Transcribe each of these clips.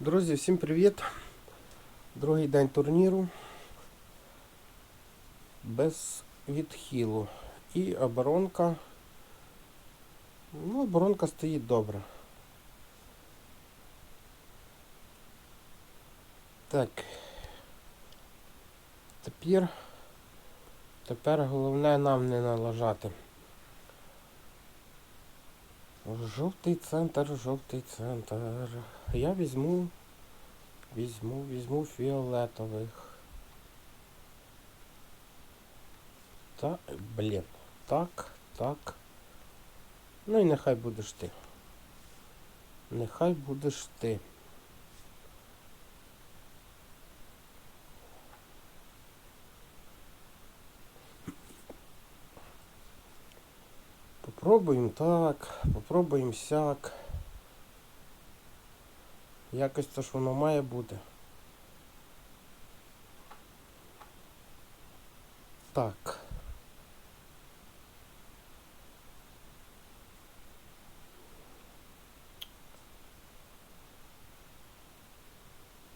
Друзі, всім привіт! Другий день турніру. Без відхилу. І оборонка. Ну, оборонка стоїть добре. Так. Тепер. Тепер головне нам не налажати. Жовтий центр, жовтий центр. Я візьму. Візьму, візьму фіолетових. Та, блін. Так, так. Ну і нехай будеш ти. Нехай будеш ти. Попробуємо так, попробуємо сяк. Якось то ж воно має бути. Так.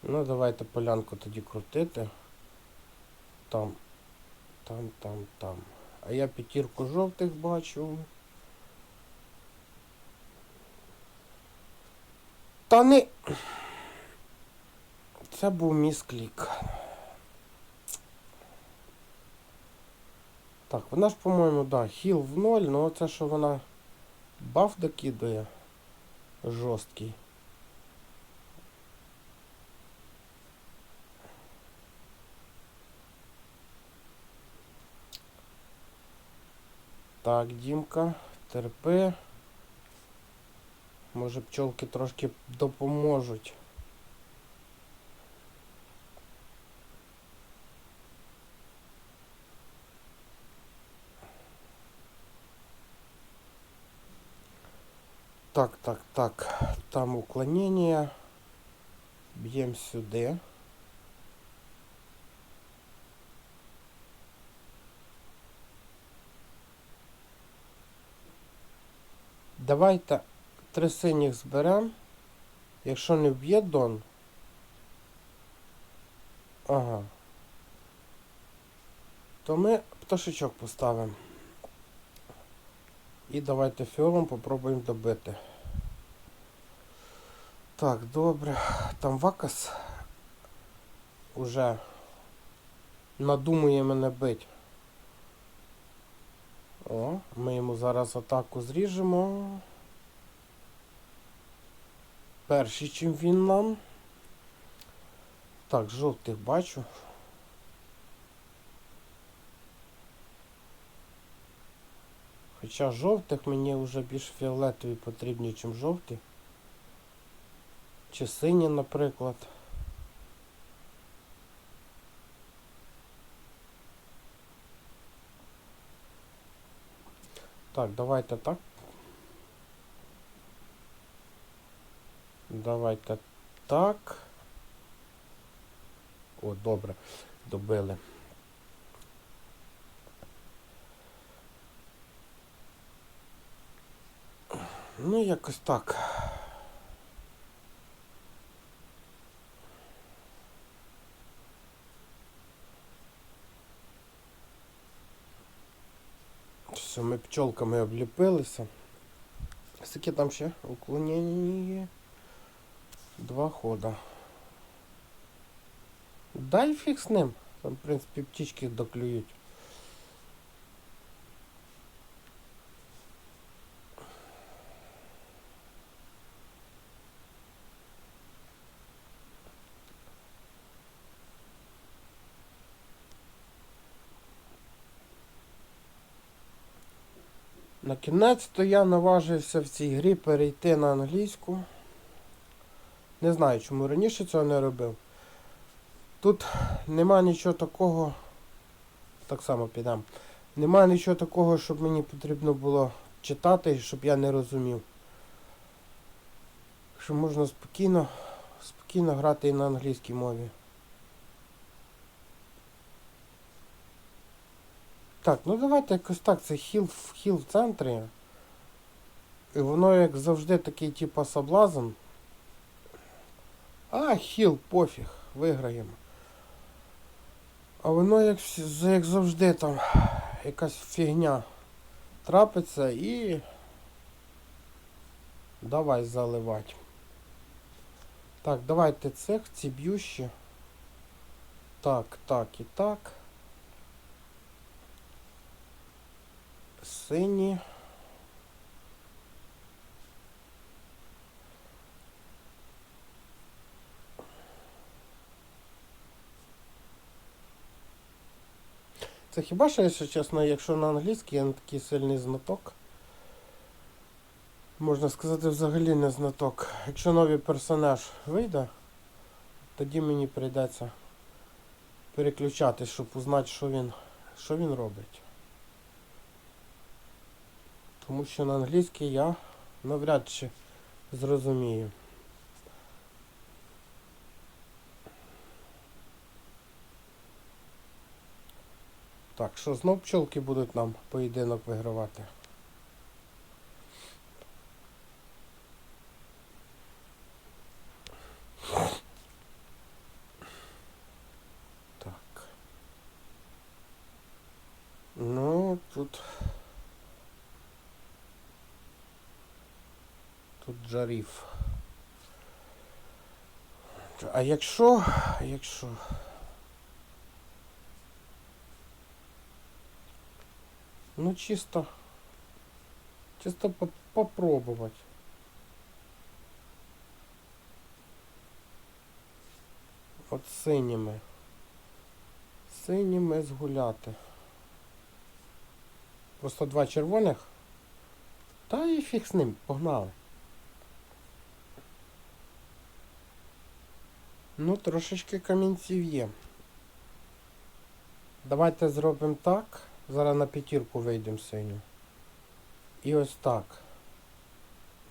Ну, давайте полянку тоді крутити. Там, там, там, там. А я п'ятірку жовтих бачу. Та. Це був місклік. Так, вона ж, по-моєму, да, хіл в ноль, але це що вона баф докидує жорсткий. Так, Дімка, терпи. Може пчолки трошки допоможуть. Так, так, так. Там уклонение. Б'ємо сюди. Давайте три синіх зберемо. Якщо не вб'є Дон. Ага. То ми пташечок поставимо. І давайте фіолом попробуємо добити. Так, добре. Там Вакас уже надумує мене бить. О, ми йому зараз атаку зріжемо. Перший, чим він нам. Так, жовтих бачу. Хоча жовтих мені вже більш фіолетові потрібні, ніж жовті. Чи сині, наприклад. Так, давайте так. Давайте так. О, добре. Добили. Ну, якось так. Все, ми пчолками обліпилися. Скільки там ще? Уклонення. Два хода. Дай фіг з ним. Там, в принципі, птічки доклюють. На кінець-то я наважився в цій грі перейти на англійську. Не знаю, чому раніше цього не робив. Тут нема нічого такого. Так само підемо. Нема нічого такого, щоб мені потрібно було читати, щоб я не розумів. Що можна спокійно, спокійно грати і на англійській мові. Так, ну давайте якось так, це хіл, в- хіл в центрі. І воно, як завжди, такий типу соблазн. А, хіл, пофіг, виграємо. А воно як, як завжди там якась фігня трапиться і давай заливати. Так, давайте цих, ці б'ющі. Так, так і так. Сині. Це хіба що, якщо чесно, якщо на англійській я не такий сильний знаток. Можна сказати, взагалі не знаток. Якщо новий персонаж вийде, тоді мені прийдеться переключати, щоб узнати, що він, що він робить. Тому що на англійській я навряд чи зрозумію. Так, що знов пчолки будуть нам поєдинок вигравати? Так. Ну, тут. Тут джаріф. А якщо. Якщо. Ну чисто. Чисто по попробовать. От синіми. Синіми згуляти. Просто два червоних. Та і фіг з ним, погнали. Ну, трошечки камінців є. Давайте зробимо так. Зараз на п'ятірку вийдемо синю. І ось так.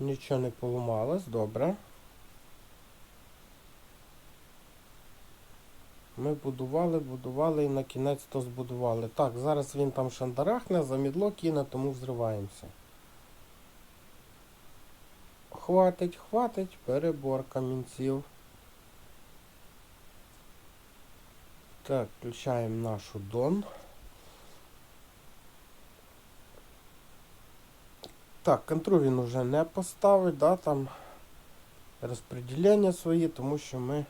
Нічого не поламалось, добре. Ми будували, будували і на кінець то збудували. Так, зараз він там шандарахне, замідло кине, тому взриваємося. Хватить, хватить, перебор камінців. Так, включаємо нашу Дон. Так, контру він уже не поставить, да, там розподілення свої, тому що ми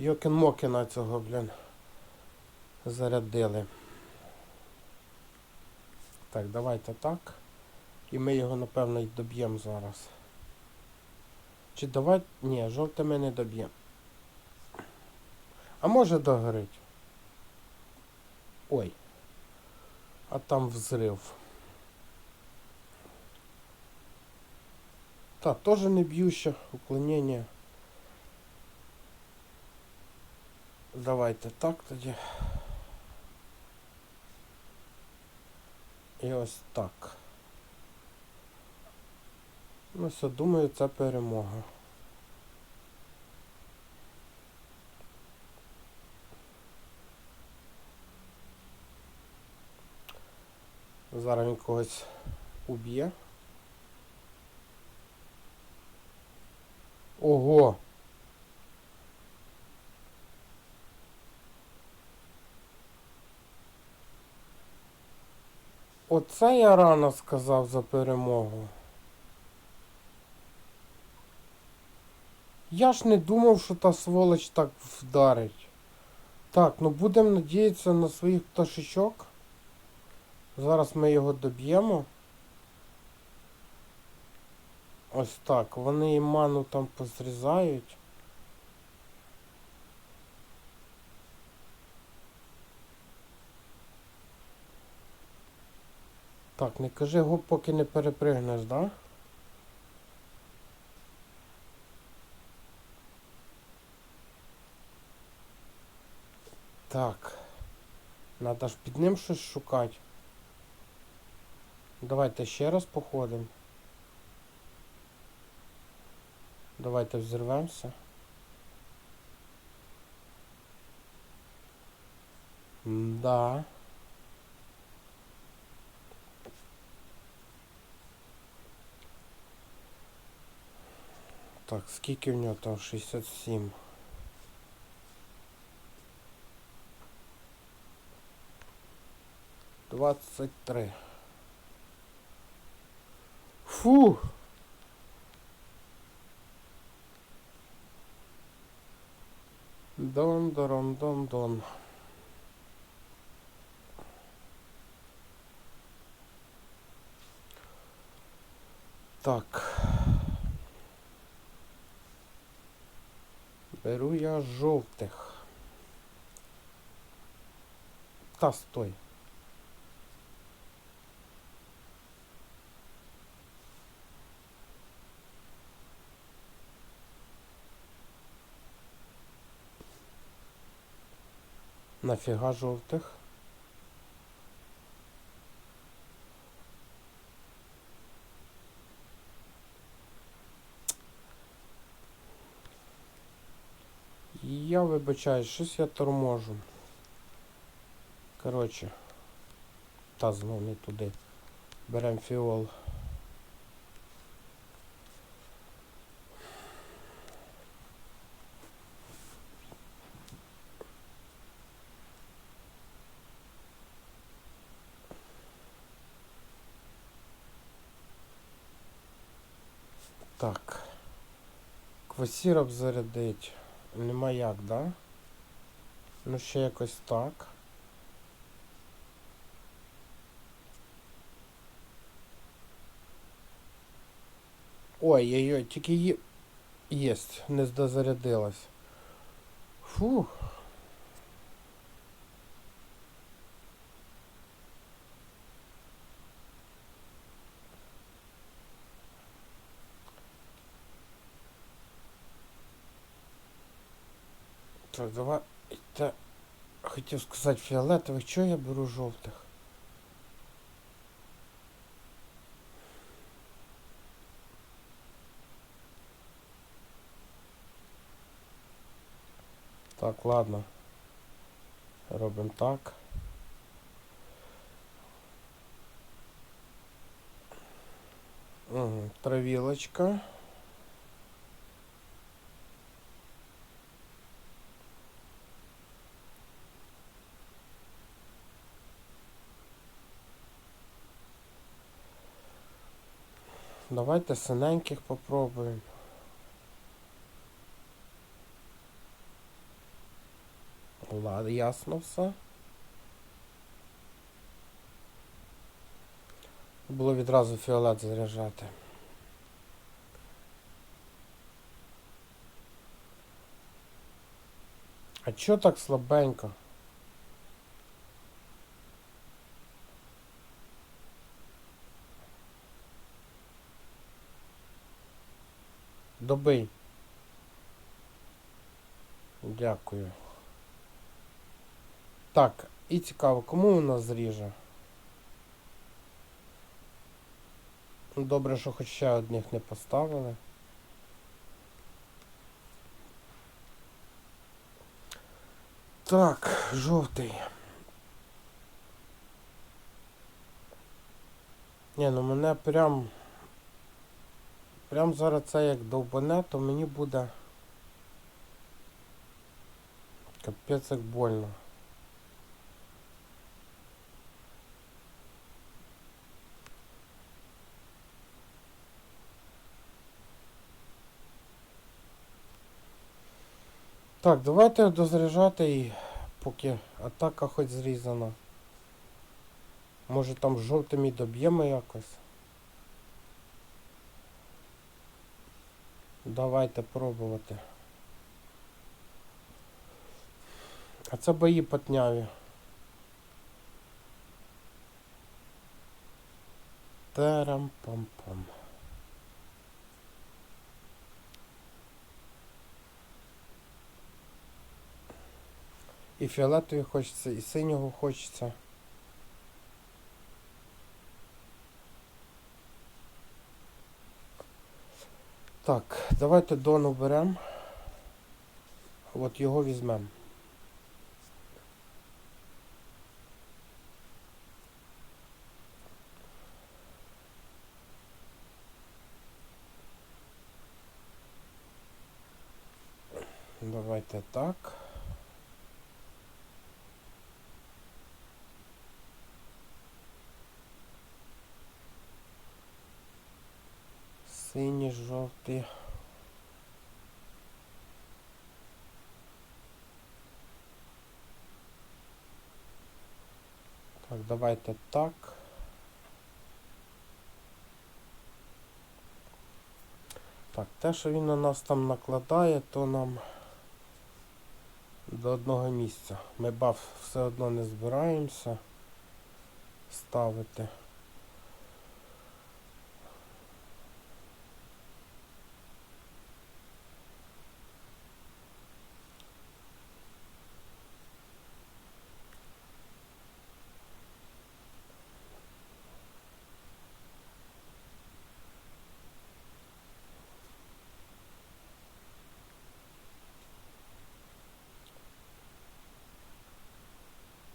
Йокен-Мокена цього, блін, зарядили. Так, давайте так. І ми його, напевно, й доб'ємо зараз. Чи давай... Ні, жовте ми не доб'ємо. А може догорить? Ой. А там взрив. Так, тоже не б'юще уклонення. Давайте так тоді. І ось так. Ну все, думаю, це перемога. Зараз він когось уб'є. Ого! Оце я рано сказав за перемогу. Я ж не думав, що та сволоч так вдарить. Так, ну будемо надіятися на своїх пташечок. Зараз ми його доб'ємо. Ось так. Вони і ману там позрізають. Так, не кажи гоп, поки не перепригнеш, да? Так. Надо ж під ним щось шукати. Давайте ще раз походимо. Давайте взірвемося. Да. Так, скільки в нього там? 67. Двадцять три. Фу! Дон, дон, дон, дон. Так. Беру я жовтих. Та стой. Нафіга жовтих? Я вибачаю, щось я торможу. Коротше. Та знов не туди. Берем фіол. Так. Квасірок зарядить. Нема як, да? Ну ще якось так. Ой-ой-ой, тільки є... Єсть, не дозарядилась. Фух. Так, давай. Та... Хотів сказати фіолетових, чого я беру жовтих? Так, ладно. Робимо так. Угу, травілочка. Давайте синеньких попробуємо. Ладно, ясно все. Було відразу фіолет заряджати. А чо так слабенько? Добий. Дякую. Так, і цікаво, кому у нас зріже? Добре, що хоч ще одних не поставили. Так, жовтий. Ні, ну мене прям... Прям зараз це як довбане, то мені буде... Капець як больно. Так, давайте дозаряджати і поки атака хоч зрізана. Може там жовтим і доб'ємо якось. Давайте пробувати. А це бої потняві. Терам-пам-пам. І фіолетові хочеться, і синього хочеться. Так, давайте дону беремо. От його візьмемо. Давайте так. Жовтий. Так, давайте так. Так, те, що він на нас там накладає, то нам до одного місця. Ми баф все одно не збираємося ставити.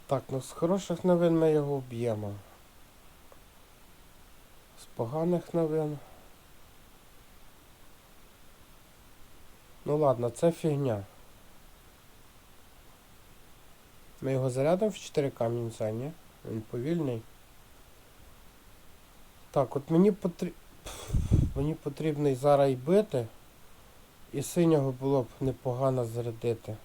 Так, ну з хороших новин ми його вб'ємо. З поганих новин. Ну ладно, це фігня. Ми його зарядимо в 4 камінця, ні? Він повільний. Так, от мені потрібно. Мені потрібно зараз бити. І синього було б непогано зарядити.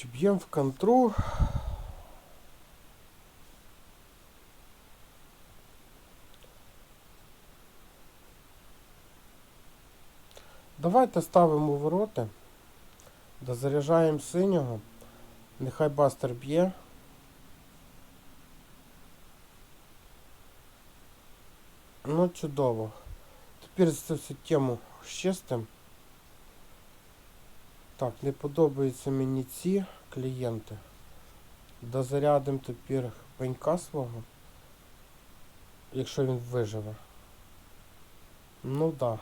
Чи б'ємо в контру? Давайте ставимо ворота. Дозаряджаємо синього. Нехай бастер б'є. Ну, чудово. Тепер цю всю тему щистим. Так, не подобаються мені ці клієнти. Дозарядимо тепер пенька свого. Якщо він виживе. Ну да.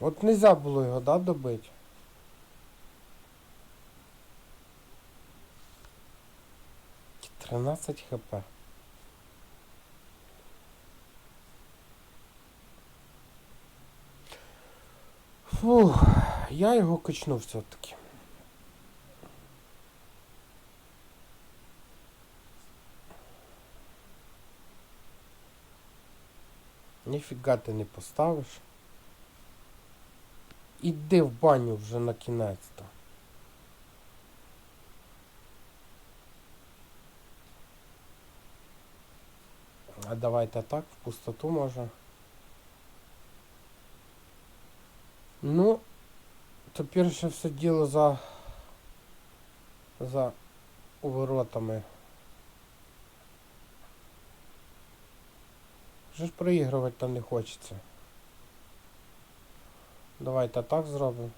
От нельзя було його, да, добити? Тринадцять хп. Фух, я його качну все-таки. Ніфіга ти не поставиш. Іди в баню вже на кінець-то. А давайте так, в пустоту може. Ну, тепер ще все діло за за воротами. Вже ж проігрувати там не хочеться. Давайте так зробимо.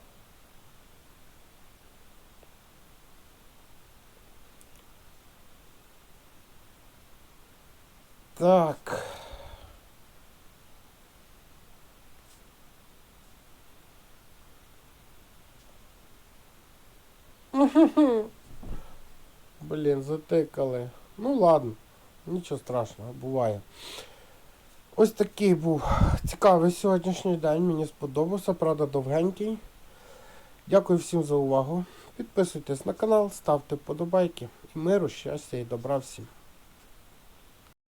Так. Блін, затикали. Ну ладно, нічого страшного, буває. Ось такий був цікавий сьогоднішній день. Мені сподобався, правда, довгенький. Дякую всім за увагу. Підписуйтесь на канал, ставте вподобайки. Миру, щастя і добра всім.